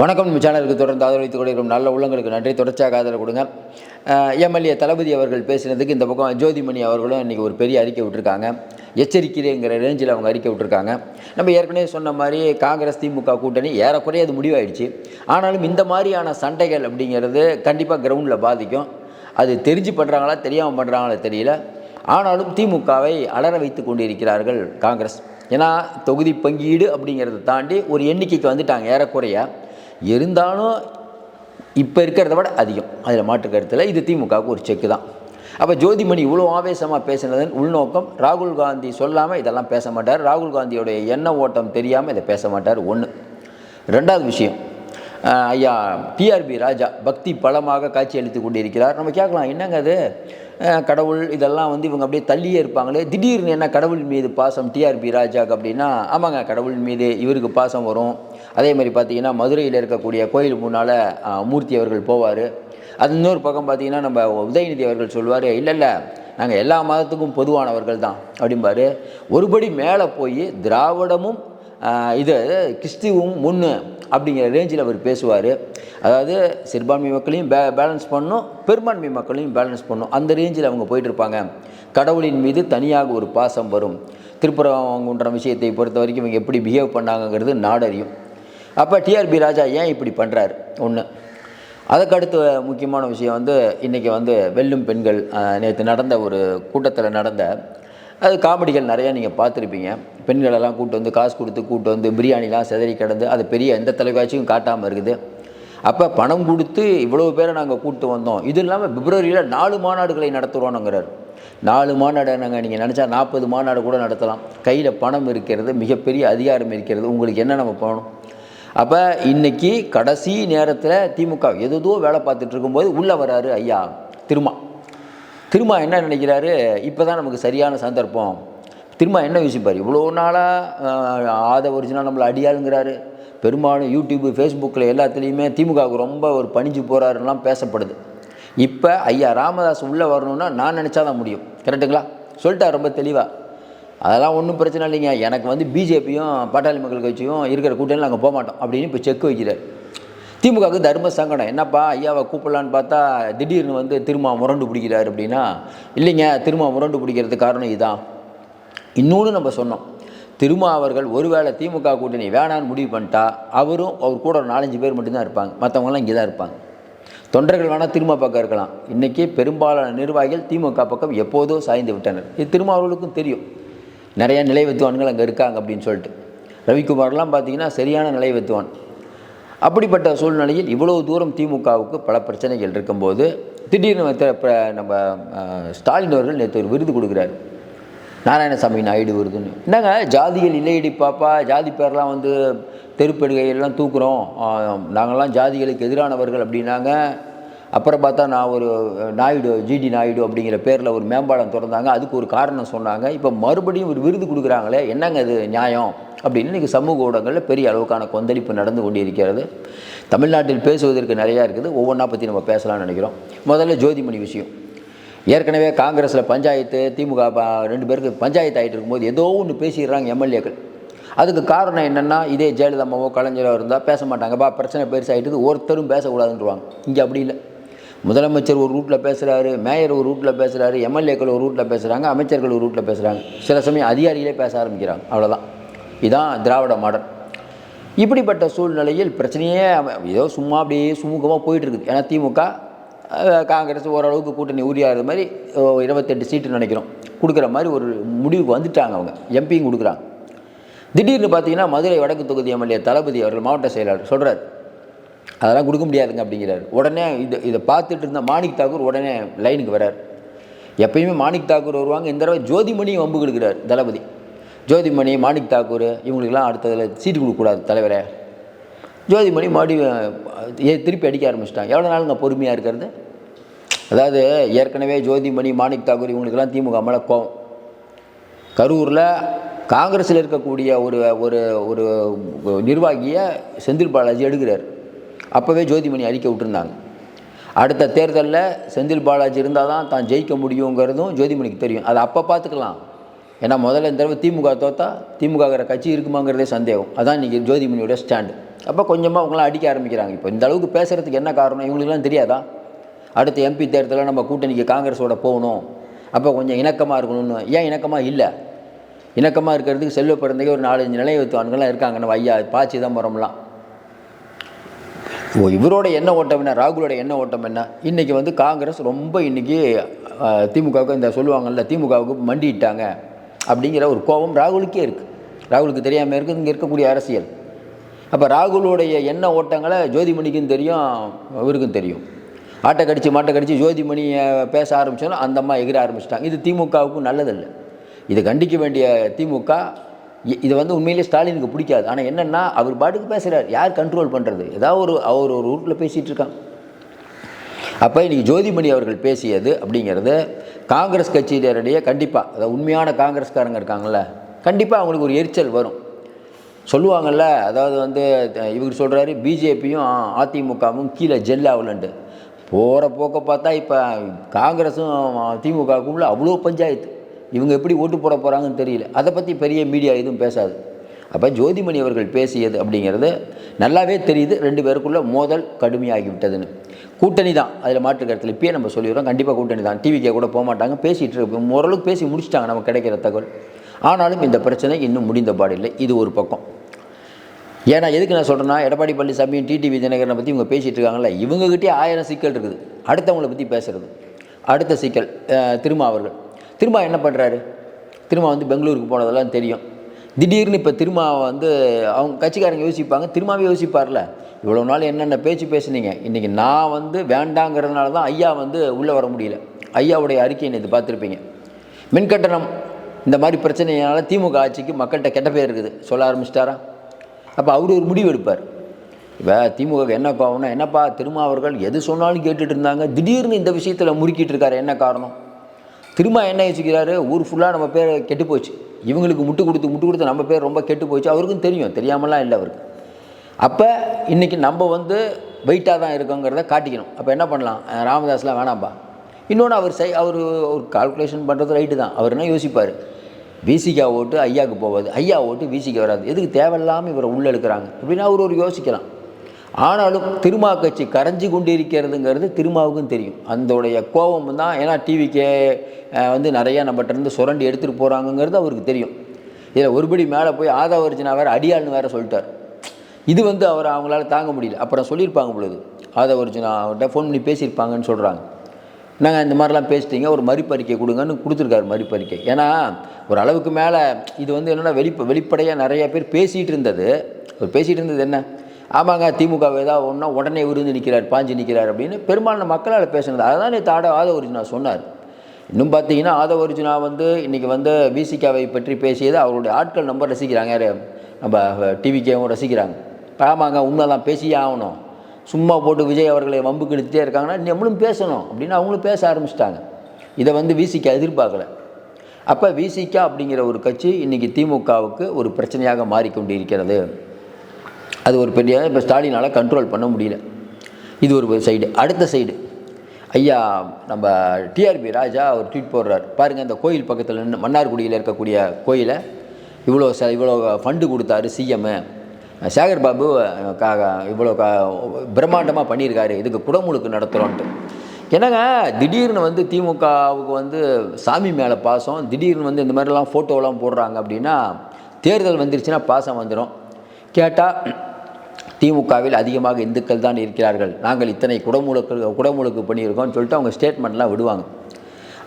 வணக்கம். நம்ம சேனலுக்கு தொடர்ந்து ஆதரவித்துக் கொண்டிருக்கும் நல்ல உள்ளங்களுக்கு நன்றி. தொடர்ச்சியாக ஆதரவு கொடுங்க. எம்எல்ஏ தளபதி அவர்கள் பேசினதுக்கு இந்த பக்கம் ஜோதிமணி அவர்களும் இன்றைக்கி ஒரு பெரிய அறிக்கை விட்டுருக்காங்க. எச்சரிக்கிறேங்கிற ரேஞ்சில் அவங்க அறிக்கை விட்டுருக்காங்க. நம்ம ஏற்கனவே சொன்ன மாதிரி காங்கிரஸ் திமுக கூட்டணி ஏறக்குறைய அது முடிவாயிடுச்சு. ஆனாலும் இந்த மாதிரியான சண்டைகள் அப்படிங்கிறது கண்டிப்பாக கிரவுண்டில் பாதிக்கும். அது தெரிஞ்சு பண்ணுறாங்களா தெரியாமல் பண்ணுறாங்களா தெரியல. ஆனாலும் திமுகவை அலற வைத்து கொண்டிருக்கிறார்கள் காங்கிரஸ். ஏன்னா தொகுதி பங்கீடு அப்படிங்கிறத தாண்டி ஒரு எண்ணிக்கைக்கு வந்துட்டாங்க ஏறக்குறைய. இருந்தாலும் இப்போ இருக்கிறத விட அதிகம். அதில் மாற்று கருத்தில் இது திமுகவுக்கு ஒரு செக்கு தான். அப்போ ஜோதிமணி இவ்வளோ ஆவேசமாக பேசினதன் உள்நோக்கம் ராகுல் காந்தி சொல்லாமல் இதெல்லாம் பேச மாட்டார். ராகுல் காந்தியோடைய எண்ண ஓட்டம் தெரியாமல் இதை பேச மாட்டார் ஒன்று ரெண்டாவது விஷயம் ஐயா டிஆர்பி ராஜா பக்தி பலமாக காட்சி அளித்து கொண்டிருக்கிறார். நம்ம கேட்கலாம் என்னங்க அது? கடவுள் இதெல்லாம் வந்து இவங்க அப்படியே தள்ளியே இருப்பாங்களே. திடீர்னு என்ன கடவுள் மீது பாசம் டிஆர்பி ராஜாக்கு அப்படின்னா ஆமாங்க கடவுள் மீது இவருக்கு பாசம் வரும். அதே மாதிரி பார்த்தீங்கன்னா மதுரையில் இருக்கக்கூடிய கோயில் முன்னால் மூர்த்தி அவர்கள் போவார். அது இன்னொரு பக்கம் பார்த்தீங்கன்னா நம்ம உதயநிதி அவர்கள் சொல்லுவார் இல்லை இல்லை நாங்கள் எல்லா மதத்துக்கும் பொதுவானவர்கள் தான். அப்படிம்பாரு. ஒருபடி மேலே போய் திராவிடமும் இது கிறிஸ்துவும் முன்னு அப்படிங்கிற ரேஞ்சில் அவர் பேசுவார். அதாவது சிறுபான்மை மக்களையும் பே பேலன்ஸ் பண்ணும் பெரும்பான்மை மக்களையும் பேலன்ஸ் பண்ணும். அந்த ரேஞ்சில் அவங்க போயிட்டுருப்பாங்க. கடவுளின் மீது தனியாக ஒரு பாசம் வரும். திருப்புறங்குன்ற விஷயத்தை பொறுத்த வரைக்கும் இவங்க எப்படி பிஹேவ் பண்ணாங்கங்கிறது நாடறியும். அப்போ டிஆர்பி ராஜா ஏன் இப்படி பண்ணுறாரு ஒன்று அதுக்கடுத்து முக்கியமான விஷயம் வந்து இன்றைக்கி வந்து வெல்லும் பெண்கள் நேற்று நடந்த ஒரு கூட்டத்தில் நடந்த அது காமெடிகள் நிறையா நீங்கள் பார்த்துருப்பீங்க. பெண்களெல்லாம் கூட்டு வந்து காசு கொடுத்து கூட்டு வந்து பிரியாணிலாம் சிதறி கிடந்து அது பெரிய எந்த தொலைக்காட்சியும் காட்டாமல் இருக்குது. அப்போ பணம் கொடுத்து இவ்வளோ பேரை நாங்கள் கூப்பிட்டு வந்தோம். இது இல்லாமல் பிப்ரவரியில் நாலு மாநாடுகளை நடத்துகிறோனுங்கிறார் நாலு மாநாடு நாங்கள் நீங்கள் நினச்சா நாற்பது மாநாடு கூட நடத்தலாம். கையில் பணம் இருக்கிறது மிகப்பெரிய அதிகாரம் இருக்கிறது. உங்களுக்கு என்ன நம்ம போகணும் அப்போ இன்னைக்கு கடைசி நேரத்தில் திமுக எதுதோ வேலை பார்த்துட்டு இருக்கும்போது உள்ளே வராரு ஐயா திருமா. திரும்ப என்ன நினைக்கிறாரு? இப்போ தான் நமக்கு சரியான சந்தர்ப்பம். திரும்ப என்ன யோசிப்பார்? இவ்வளோ நாளாக ஆத ஒரிஜினல் நம்மளை அடியாளுங்கிறாரு. பெரும்பாலும் யூடியூப்பு ஃபேஸ்புக்கில் எல்லாத்துலேயுமே திமுகவுக்கு ரொம்ப ஒரு பணிஞ்சு போகிறாருலாம் பேசப்படுது. இப்போ ஐயா ராமதாஸ் உள்ளே வரணும்னா நான் நினச்சா தான் முடியும். கரெக்டுங்களா சொல்லிட்டார் ரொம்ப தெளிவாக அதெல்லாம் ஒன்றும் பிரச்சனை இல்லைங்க. எனக்கு வந்து பிஜேபியும் பாட்டாளி மக்கள் கட்சியும் இருக்கிற கூட்டணி நாங்கள் போக மாட்டோம் அப்படின்னு இப்போ செக் வைக்கிறார். திமுகவுக்கு தர்ம சங்கடம். என்னப்பா ஐயாவை கூப்பிடலான்னு பார்த்தா திடீர்னு வந்து திருமா முரண்டு பிடிக்கிறாரு அப்படின்னா இல்லைங்க திருமா முரண்டு பிடிக்கிறதுக்கு காரணம் இதுதான் இன்னொன்று நம்ம சொன்னோம். திருமா அவர்கள் ஒருவேளை திமுக கூட்டணி வேணான்னு முடிவு பண்ணிட்டா அவரும் அவர் கூட ஒரு நாலஞ்சு பேர் மட்டும்தான் இருப்பாங்க. மற்றவங்களாம் இங்கே தான் இருப்பாங்க. தொண்டர்கள் வேணால் திருமா பக்கம் இருக்கலாம். இன்றைக்கி பெரும்பாலான நிர்வாகிகள் திமுக பக்கம் எப்போதோ சாய்ந்து விட்டனர். இது திருமா அவர்களுக்கும் தெரியும். நிறையா நிலை வித்துவான்கள் அங்கே இருக்காங்க அப்படின்னு சொல்லிட்டு. ரவிக்குமார்லாம் பார்த்தீங்கன்னா சரியான நிலை வித்துவான் அப்படிப்பட்ட சூழ்நிலையில் இவ்வளோ தூரம் திமுகவுக்கு பல பிரச்சனைகள் இருக்கும்போது திடீர்னு நம்ம ஸ்டாலின் அவர்கள் நேற்று ஒரு விருது கொடுக்குறாரு. நாராயணசாமி நாயுடு விருதுன்னு. என்னங்க ஜாதிகள் இல்லையடி பாப்பா ஜாதி பேர்லாம் வந்து தெருப்படுகையெல்லாம் தூக்குறோம். நாங்கள்லாம் ஜாதிகளுக்கு எதிரானவர்கள் அப்படின்னாங்க. அப்புறம் பார்த்தா நான் ஒரு நாயுடு ஜிடி நாயுடு அப்படிங்கிற பேரில் ஒரு மேம்பாலம் திறந்தாங்க. அதுக்கு ஒரு காரணம் சொன்னாங்க. இப்போ மறுபடியும் ஒரு விருது கொடுக்குறாங்களே என்னங்க இது நியாயம்? அப்படின்னு இன்றைக்கி சமூக ஊடகங்களில் பெரிய அளவுக்கான கொந்தளிப்பு நடந்து கொண்டிருக்கிறது. தமிழ்நாட்டில் பேசுவதற்கு நிறையா இருக்குது. ஒவ்வொன்றா பற்றி நம்ம பேசலாம்னு நினைக்கிறோம். முதல்ல ஜோதிமணி விஷயம். ஏற்கனவே காங்கிரஸில் பஞ்சாயத்து திமுக ரெண்டு பேருக்கு பஞ்சாயத்து ஆகிட்டு இருக்கும்போது ஏதோ ஒன்று பேசிடுறாங்க எம்எல்ஏக்கள். அதுக்கு காரணம் என்னென்னா இதே ஜெயலலிதாமாவோ கலைஞரோ இருந்தால் பேச மாட்டாங்கப்பா பிரச்சனை பெருசாகிட்டு ஒருத்தரும் பேசக்கூடாதுன்றவாங்க. இங்கே அப்படி இல்லை. முதலமைச்சர் ஒரு ரூட்டில் பேசுகிறாரு மேயர் ஒரு ரூட்டில் பேசுகிறாரு எம்எல்ஏக்கள் ஒரு ரூட்டில் பேசுகிறாங்க அமைச்சர்கள் ஒரு ரூட்டில் பேசுகிறாங்க சில சமயம் அதிகாரிகளே பேச ஆரம்பிக்கிறாங்க. அவ்வளோதான் இதுதான் திராவிட மாடல். இப்படிப்பட்ட சூழ்நிலையில் பிரச்சனையே ஏதோ சும்மா அப்படியே சுமூகமாக போயிட்டுருக்குது. ஏன்னா திமுக காங்கிரஸ் ஓரளவுக்கு கூட்டணி உரியாத மாதிரி இருபத்தெட்டு சீட்டு நினைக்கிறோம். கொடுக்குற மாதிரி ஒரு முடிவுக்கு வந்துட்டாங்க அவங்க. எம்பியும் கொடுக்குறாங்க. திடீர்னு பார்த்தீங்கன்னா மதுரை வடக்கு தொகுதி எம்எல்ஏ தளபதி அவர்கள் மாவட்ட செயலாளர் சொல்கிறார் அதெல்லாம் கொடுக்க முடியாதுங்க அப்படிங்கிறார். உடனே இது இதை பார்த்துட்டு இருந்த மாணிக் தாக்கூர் உடனே லைனுக்கு வரார். எப்பயுமே மாணிக் தாக்கூர் வருவாங்க. இந்த தடவை ஜோதிமணியும் வம்பு கொடுக்குறார் தளபதி. ஜோதிமணி மாணிக் தாக்கூர் இவங்களுக்கெல்லாம் அடுத்ததில் சீட்டு கொடுக்கக்கூடாது தலைவரே. ஜோதிமணி மறுபடியும் திருப்பி அடிக்க ஆரம்பிச்சிட்டாங்க. எவ்வளோ நாளுங்க பொறுமையாக இருக்கிறது? அதாவது ஏற்கனவே ஜோதிமணி மாணிக் தாக்கூர் இவங்களுக்கெல்லாம் திமுக மேலே கோவம். கரூரில் காங்கிரஸில் இருக்கக்கூடிய ஒரு ஒரு ஒரு நிர்வாகியை செந்தில் பாலாஜி எடுக்கிறார். அப்போவே ஜோதிமணி அறிக்கை விட்டுருந்தாங்க. அடுத்த தேர்தலில் செந்தில் பாலாஜி இருந்தால் தான் தான் ஜெயிக்க முடியுங்கிறதும் ஜோதிமணிக்கு தெரியும். அதை அப்போ பார்த்துக்கலாம். ஏன்னா முதல்ல இந்த தடவை திமுக தோத்தா திமுகங்கிற கட்சி இருக்குமாங்கிறதே சந்தேகம். அதான் இன்றைக்கி ஜோதிமணியோட ஸ்டாண்டு. அப்போ கொஞ்சமாக அவங்களாம் அடிக்க ஆரம்பிக்கிறாங்க இப்போ. இந்த அளவுக்கு பேசுகிறதுக்கு என்ன காரணம்? இவங்களுக்குலாம் தெரியாதா? அடுத்த எம்பி தேர்தலில் நம்ம கூட்டணிக்கு காங்கிரஸோட போகணும். அப்போ கொஞ்சம் இணக்கமாக இருக்கணும்னு. ஏன் இணக்கமாக இல்லை? இணக்கமாக இருக்கிறதுக்கு செல்வ பிறந்தகை ஒரு நாலஞ்சு நிலையத்துவான்கள்லாம் இருக்காங்க. நம்ம ஐயா பா சிதம்பரம்லாம் ஓ இவரோட என்ன ஓட்டம் என்ன? ராகுலோட என்ன ஓட்டம் என்ன? இன்றைக்கி வந்து காங்கிரஸ் ரொம்ப இன்றைக்கி திமுகவுக்கு இந்த சொல்லுவாங்கல்ல திமுகவுக்கு மண்டிட்டாங்க அப்படிங்கிற ஒரு கோபம் ராகுலுக்கே இருக்குது ராகுலுக்கு தெரியாமல் இருக்குது இங்கே இருக்கக்கூடிய அரசியல். அப்போ ராகுலுடைய எண்ண ஓட்டங்களை ஜோதிமணிக்கும் தெரியும் இவருக்கும் தெரியும். ஆட்டை கடிச்சு மாட்டை கடிச்சு ஜோதிமணியை பேச ஆரம்பிச்சோன்னா அந்த அம்மா எகிர ஆரம்பிச்சிட்டாங்க. இது திமுகவுக்கும் நல்லதில்லை. இதை கண்டிக்க வேண்டிய திமுக இது வந்து உண்மையிலே ஸ்டாலினுக்கு பிடிக்காது. ஆனால் என்னென்னா அவர் பாட்டுக்கு பேசுகிறார் யார் கண்ட்ரோல் பண்ணுறது ஏதாவது ஒரு அவர் ஒரு ரூட்டில் பேசிகிட்டு இருக்கான் அப்போ இன்றைக்கி ஜோதிமணி அவர்கள் பேசியது அப்படிங்கிறது காங்கிரஸ் கட்சியினரிடையே கண்டிப்பாக அதாவது உண்மையான காங்கிரஸ்காரங்க இருக்காங்கல்ல கண்டிப்பாக அவங்களுக்கு ஒரு எரிச்சல் வரும். சொல்லுவாங்கல்ல அதாவது வந்து இவர் சொல்கிறாரு பிஜேபியும் அதிமுகவும் கீழே ஜெல்லாகலன்ட்டு போகிற போக்க பார்த்தா இப்போ காங்கிரஸும் திமுகவுக்குள்ளே அவ்வளோ பஞ்சாயத்து. இவங்க எப்படி ஓட்டு போட போகிறாங்கன்னு தெரியல. அதை பற்றி பெரிய மீடியா எதுவும் பேசாது. அப்போ ஜோதிமணி அவர்கள் பேசியது அப்படிங்கிறது நல்லாவே தெரியுது. ரெண்டு பேருக்குள்ள மோதல் கடுமையாகிவிட்டதுன்னு. கூட்டணி தான். அதில் மாற்று கருத்தில் இப்பயே நம்ம சொல்லிடுறோம். கண்டிப்பாக கூட்டணி தான். டிவிக்கே கூட போக மாட்டாங்க. பேசிகிட்டு இருக்கோம் ஓரளவுக்கு பேசி முடிச்சிட்டாங்க நமக்கு கிடைக்கிற தகவல். ஆனாலும் இந்த பிரச்சனை இன்னும் முடிந்த பாடில்லை. இது ஒரு பக்கம். ஏன்னா எதுக்கு நான் சொல்கிறேன்னா எடப்பாடி பழனிசாமி டிடிவி தினகரனை பற்றி இவங்க பேசிகிட்டு இருக்காங்கல்ல. இவங்ககிட்டே ஆயிரம் சிக்கல் இருக்குது. அடுத்தவங்களை பற்றி பேசுகிறது அடுத்த சிக்கல் திருமா அவர்கள். திருமா என்ன பண்ணுறாரு திருமா வந்து பெங்களூருக்கு போனதெல்லாம் தெரியும். திடீர்னு இப்போ திருமா வந்து அவங்க கட்சிக்காரங்க யோசிப்பாங்க. திருமாவே யோசிப்பார்ல. இவ்வளோ நாள் என்னென்ன பேச்சு பேசுனீங்க? இன்றைக்கி நான் வந்து வேண்டாங்கிறதுனால தான் ஐயா வந்து உள்ளே வர முடியல. ஐயாவுடைய அறிக்கையை இது பார்த்துருப்பீங்க. மின்கட்டணம் இந்த மாதிரி பிரச்சனையினால் திமுக ஆட்சிக்கு மக்கள்கிட்ட கெட்ட பேர் இருக்குது. சொல்ல ஆரம்பிச்சிட்டாரா? அப்போ அவர் ஒரு முடிவு எடுப்பார். இப்போ திமுக என்ன கோவம்னா என்னப்பா திருமாவர்கள் எது சொன்னாலும் கேட்டுட்டு இருந்தாங்க. திடீர்னு இந்த விஷயத்தில் முறுக்கிட்டு இருக்காரு. என்ன காரணம்? திரும்ப என்ன யோசிக்கிறாரு? ஊர் ஃபுல்லாக நம்ம பேர் கெட்டு போச்சு. இவங்களுக்கு முட்டு கொடுத்து முட்டு கொடுத்து நம்ம பேர் ரொம்ப கெட்டு போயிடுச்சு. அவருக்கும் தெரியும். தெரியாமலாம் இல்லை அவருக்கு. அப்போ இன்றைக்கி நம்ம வந்து வெயிட்டாக தான் இருக்கோங்கிறத காட்டிக்கணும். அப்போ என்ன பண்ணலாம்? ராமதாஸ்லாம் வேணாம்பா. இன்னொன்று அவர் செய் அவர் ஒரு கால்குலேஷன் பண்ணுறது ரைட்டு தான். அவர் என்ன யோசிப்பார்? விசிகா ஓட்டு ஐயாவுக்கு போகாது ஐயா ஓட்டு விசிக்கு வராது. எதுக்கு? தேவையில்லாமல் இவரை உள்ளே எடுக்கிறாங்க அப்படின்னா அவர் ஒரு யோசிக்கலாம். ஆனாலும் திருமா கட்சி கரைஞ்சி கொண்டு இருக்கிறதுங்கிறது திருமாவுக்கும் தெரியும். அந்தோடைய கோபம் தான். ஏன்னா டிவிக்கே வந்து நிறையா நம்மகிட்டருந்து சுரண்டி எடுத்துகிட்டு போகிறாங்கங்கிறது அவருக்கு தெரியும். இதில் ஒருபடி மேலே போய் ஆதாவர்ஜினா வேறு அடியாள்னு வேறு சொல்லிட்டார். இது வந்து அவர் அவங்களால தாங்க முடியல. அப்புறம் சொல்லியிருப்பாங்க பொழுது ஆதவர்ஜுனா அவர்கிட்ட ஃபோன் பண்ணி பேசியிருப்பாங்கன்னு சொல்கிறாங்க நாங்கள் இந்த மாதிரிலாம் பேசிட்டீங்க? ஒரு மறுப்பறிக்கை கொடுங்கன்னு கொடுத்துருக்காரு மறுப்பறிக்கை ஏன்னா ஒரு அளவுக்கு மேலே இது வந்து என்னென்னா வெளிப்ப வெளிப்படையாக நிறைய பேர் பேசிகிட்டு இருந்தது. அவர் பேசிகிட்டு இருந்தது என்ன? ஆமாங்க திமுக ஏதாவது ஒன்றா உடனே விருந்து நிற்கிறார் பாஞ்சு நிற்கிறார் அப்படின்னு பெரும்பாலான மக்களால் பேசுனது. அதுதான் நேற்று ஆட ஆதவர்ஜுனா சொன்னார். இன்னும் பார்த்தீங்கன்னா ஆதவர்ஜுனா வந்து இன்றைக்கி வந்து விசிகாவை பற்றி பேசியது அவருடைய ஆட்கள் ரொம்ப ரசிக்கிறாங்க. யார்? நம்ம டிவிக்கேவும் ரசிக்கிறாங்க. ஆமாங்க உண்மைதான் பேசியே ஆகணும். சும்மா போட்டு விஜய் அவர்களை வம்புக்கு இழுத்துட்டே இருக்காங்கன்னா நம்மளும் பேசணும் அப்படின்னு அவங்களும் பேச ஆரம்பிச்சிட்டாங்க. இதை வந்து விசிகா எதிர்பார்க்கல. அப்போ விசிகா அப்படிங்கிற ஒரு கட்சி இன்றைக்கி திமுகவுக்கு ஒரு பிரச்சனையாக மாறிக்கொண்டு இருக்கிறது அது ஒரு பெரிய இப்போ ஸ்டாலினால் கண்ட்ரோல் பண்ண முடியல. இது ஒரு சைடு அடுத்த சைடு ஐயா நம்ம டிஆர்பி ராஜா ஒரு ட்வீட் போடுறார். பாருங்கள் இந்த கோயில் பக்கத்தில் நின்று மன்னார்குடியில் இருக்கக்கூடிய கோயிலை இவ்வளோ ச இவ்வளோ ஃபண்டு கொடுத்தாரு சிஎம்மு சேகர் பாபு கா இவ்வளோ கா பிரம்மாண்டமாக பண்ணியிருக்காரு. இதுக்கு குடமுழுக்கு நடத்துகிறோன்ட்டு என்னங்க திடீர்னு வந்து திமுகவுக்கு வந்து சாமி மேலே பாசம் திடீர்னு வந்து இந்த மாதிரிலாம் ஃபோட்டோலாம் போடுறாங்க அப்படின்னா தேர்தல் வந்துருச்சுன்னா பாசம் வந்துடும் கேட்டால் திமுகவில் அதிகமாக இந்துக்கள் தான் இருக்கிறார்கள். நாங்கள் இத்தனை குடமுழுக்கு குடமுழுக்கு பண்ணியிருக்கோம்னு சொல்லிட்டு அவங்க ஸ்டேட்மெண்ட்லாம் விடுவாங்க.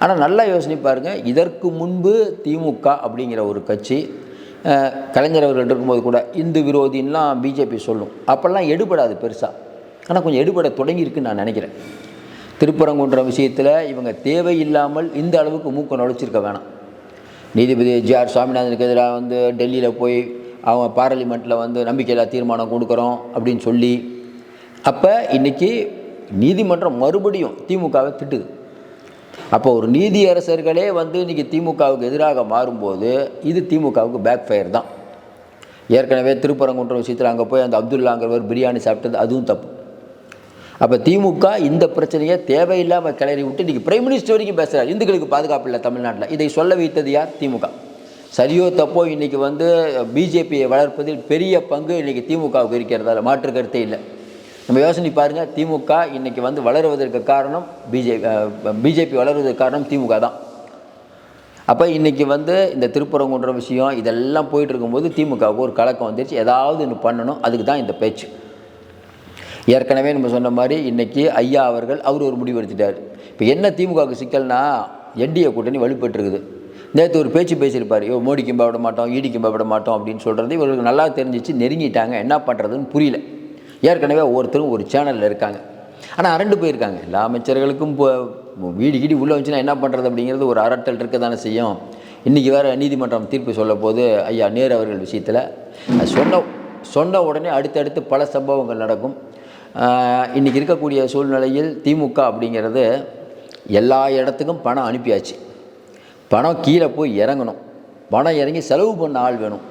ஆனால் நல்லா யோசனை பாருங்கள் இதற்கு முன்பு திமுக அப்படிங்கிற ஒரு கட்சி அஹ், கலைஞர் அவர்கள் இருக்கும்போது கூட இந்து விரோதின்லாம் பிஜேபி சொல்லும். அப்போல்லாம் எடுபடாது பெருசாக ஆனால் கொஞ்சம் எடுபட தொடங்கியிருக்குன்னு நான் நினைக்கிறேன். திருப்பரங்குன்ற விஷயத்தில் இவங்க தேவையில்லாமல் இந்த அளவுக்கு மூக்க நுழைச்சிருக்க வேணாம். நீதிபதி ஜி ஆர் சுவாமிநாதனுக்கு எதிராக வந்து டெல்லியில் போய் அவங்க பார்லிமெண்ட்டில் வந்து நம்பிக்கையில்லா தீர்மானம் கொடுக்குறோம் அப்படின்னு சொல்லி அப்போ இன்றைக்கி நீதிமன்றம் மறுபடியும் திமுகவை திட்டுது. அப்போ ஒரு நீதியரசர்களே வந்து இன்றைக்கி திமுகவுக்கு எதிராக மாறும்போது இது திமுகவுக்கு பேக் ஃபயர் தான். ஏற்கனவே திருப்பரங்குன்ற விஷயத்தில் அங்கே போய் அந்த அப்துல்லாங்கிறவர் பிரியாணி சாப்பிட்டது அதுவும் தப்பு. அப்போ திமுக இந்த பிரச்சனையை தேவையில்லாமல் கிளறி விட்டு இன்றைக்கி பிரைம் மினிஸ்டர் வரைக்கும் பேசுகிறார் இந்துக்களுக்கு பாதுகாப்பு இல்லை தமிழ்நாட்டில். இதை சொல்ல வைத்தது யார்? திமுக. சரியோ தப்போ இன்றைக்கி வந்து பிஜேபியை வளர்ப்பதில் பெரிய பங்கு இன்றைக்கி திமுகவுக்கு இருக்கிறதால மாற்று கருத்தே இல்லை. நம்ம யோசனை பாருங்கள் திமுக இன்றைக்கி வந்து வளருவதற்கு காரணம் பிஜேபி பிஜேபி வளருவதற்கு காரணம் திமுக தான். அப்போ இன்றைக்கி வந்து இந்த திருப்பரங்குன்ற விஷயம் இதெல்லாம் போயிட்டு இருக்கும்போது திமுகவுக்கு ஒரு கலக்கம் வந்துருச்சு. ஏதாவது இன்னும் பண்ணணும் அதுக்கு தான் இந்த பேச்சு. ஏற்கனவே நம்ம சொன்ன மாதிரி இன்றைக்கி ஐயா அவர்கள் அவர் ஒரு முடிவு எடுத்துட்டார். இப்போ என்ன திமுகவுக்கு சிக்கல்னா என்டிஏ கூட்டணி வலுப்பெற்றிருக்குது. நேற்று ஒரு பேச்சு பேசியிருப்பார். ஐயோ மோடிக்கு பயப்பட மாட்டோம் ஈடிக்கும் பயப்பட மாட்டோம் அப்படின்னு சொல்கிறது இவர்களுக்கு நல்லா தெரிஞ்சிச்சு நெருங்கிட்டாங்க. என்ன பண்ணுறதுன்னு புரியல. ஏற்கனவே ஒவ்வொருத்தரும் ஒரு சேனலில் இருக்காங்க. ஆனால் அரண்டு போயிருக்காங்க. எல்லா அமைச்சர்களுக்கும் இப்போ வீடு கீடி உள்ளே வந்துச்சுன்னா என்ன பண்ணுறது அப்படிங்கிறது ஒரு அரட்டல் இருக்க தானே செய்யும். இன்றைக்கி வேறு நீதிமன்றம் தீர்ப்பு சொல்ல போது ஐயா நேரு அவர்கள் விஷயத்தில் சொன்ன சொன்ன உடனே அடுத்தடுத்து பல சம்பவங்கள் நடக்கும். இன்றைக்கி இருக்கக்கூடிய சூழ்நிலையில் திமுக அப்படிங்கிறது எல்லா இடத்துக்கும் பணம் அனுப்பியாச்சு. பணம் கீழே போய் இறங்கணும். பணம் இறங்கி செலவு பண்ண ஆள் வேணும்.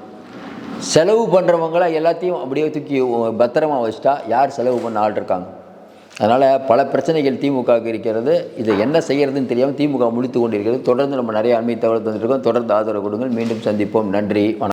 செலவு பண்ணுறவங்களாம் எல்லாத்தையும் அப்படியே தூக்கி பத்திரமா வச்சுட்டா யார் செலவு பண்ண ஆள் இருக்காங்க? அதனால் பல பிரச்சனைகள் திமுகவுக்கு இருக்கிறது. இதை என்ன செய்கிறதுன்னு தெரியாமல் திமுக முடித்து கொண்டிருக்கிறது. தொடர்ந்து நம்ம நிறைய அண்மை தகவல் தந்துருக்கோம் தொடர்ந்து ஆதரவு கொடுங்கள். மீண்டும் சந்திப்போம். நன்றி. வணக்கம்.